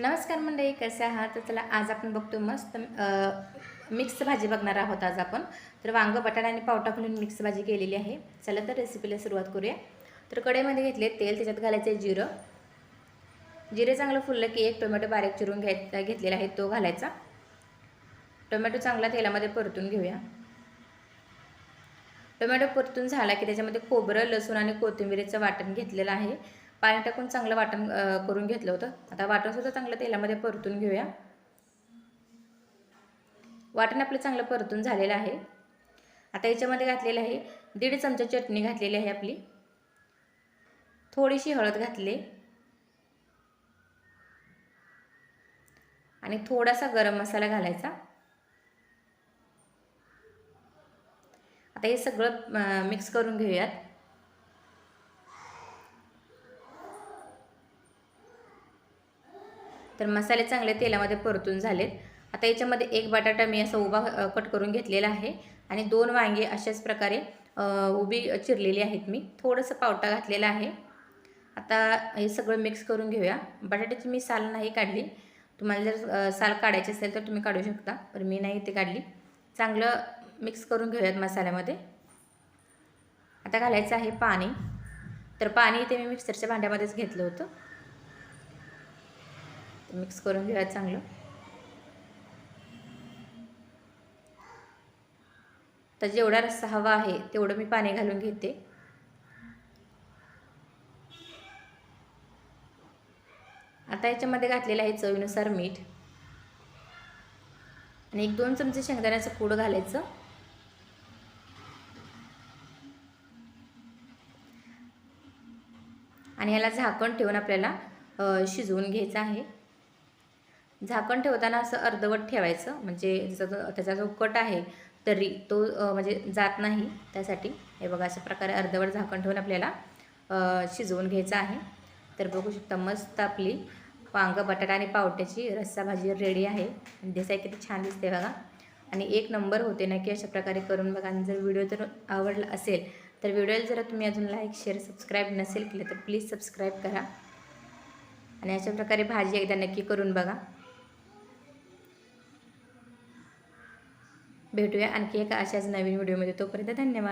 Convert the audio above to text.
नमस्कार मंडळी कसे आहात? तर चला आज आपण बघतो मस्त मिक्स भाजी बघणार आहोत आज आपण. तर वांग बटाटा आणि पावटा घालून मिक्स भाजी केलेली आहे. चला तर रेसिपीला सुरुवात करूया. तर कढईमध्ये घेतले तेल त्याच्यात घालायचं आहे जिरं. जिरे चांगलं फुललं की एक टोमॅटो बारीक चिरून घ्याय घेतलेला आहे तो घालायचा. टोमॅटो चांगला तेलामध्ये परतून घेऊया. टोमॅटो परतून झाला की त्याच्यामध्ये खोबरं लसूण आणि कोथिंबिरीचं वाटण घेतलेलं आहे. पाणी टाकून चांगलं वाटण करून घेतलं होतं. आता वाटणसुद्धा चांगलं तेलामध्ये परतून घेऊया. वाटण आपलं चांगलं परतून झालेलं आहे. आता याच्यामध्ये घातलेलं आहे दीड चमचा चटणी घातलेली आहे आपली. थोडीशी हळद घातली. आणि थोडासा गरम मसाला घालायचा. आता हे सगळं मिक्स करून घेऊयात. तर मसाले चांगले तेलामध्ये परतून झालेत. आता याच्यामध्ये एक बटाटा मी असा उभा कट करून घेतलेला आहे. आणि दोन वांगे अशाच प्रकारे उभी चिरलेली आहेत मी. थोडंसं पावटा घातलेला आहे. आता हे सगळं मिक्स करून घेऊया. बटाट्याची मी साल नाही काढली. तुम्हाला जर साल काढायची असेल तर तुम्ही काढू शकता. पण मी नाही ते काढली. चांगलं मिक्स करून घेऊयात मसाल्यामध्ये. आता घालायचं आहे पाणी. तर पाणी ते मी मिक्सरच्या भांड्यामध्येच घेतलं होतं. मिक्स करून घेऊया चांगलं. तर जेवढा रस्सा हवा आहे तेवढं मी पाणी घालून घेते. आता याच्यामध्ये घातलेलं आहे चवीनुसार मीठ. आणि एक दोन चमचे शेंगदाण्याचं पूड घालायचं. आणि याला झाकण ठेवून आपल्याला शिजवून घ्यायचं आहे. झाकण ठेवताना असं अर्धवट ठेवायचं. म्हणजे जसं त्याचा जो कट आहे तरी तो म्हणजे जात नाही. त्यासाठी हे बघा अशा प्रकारे अर्धवट झाकण ठेवून आपल्याला शिजवून घ्यायचं आहे. तर बघू शकता मस्त आपली वांग बटाटा आणि पावट्याची रस्सा भाजी रेडी आहे. दिसाय किती छान दिसते बघा. आणि एक नंबर होते नक्की अशा प्रकारे करून बघा. आणि जर व्हिडिओ जर आवडला असेल तर व्हिडिओला जर तुम्ही अजून लाईक शेअर सबस्क्राईब नसेल केलं तर प्लीज सबस्क्राईब करा. आणि अशा प्रकारे भाजी एकदा नक्की करून बघा. भेटूया. आणखी एका अशाच नवीन व्हिडिओमध्ये. तोपर्यंत धन्यवाद.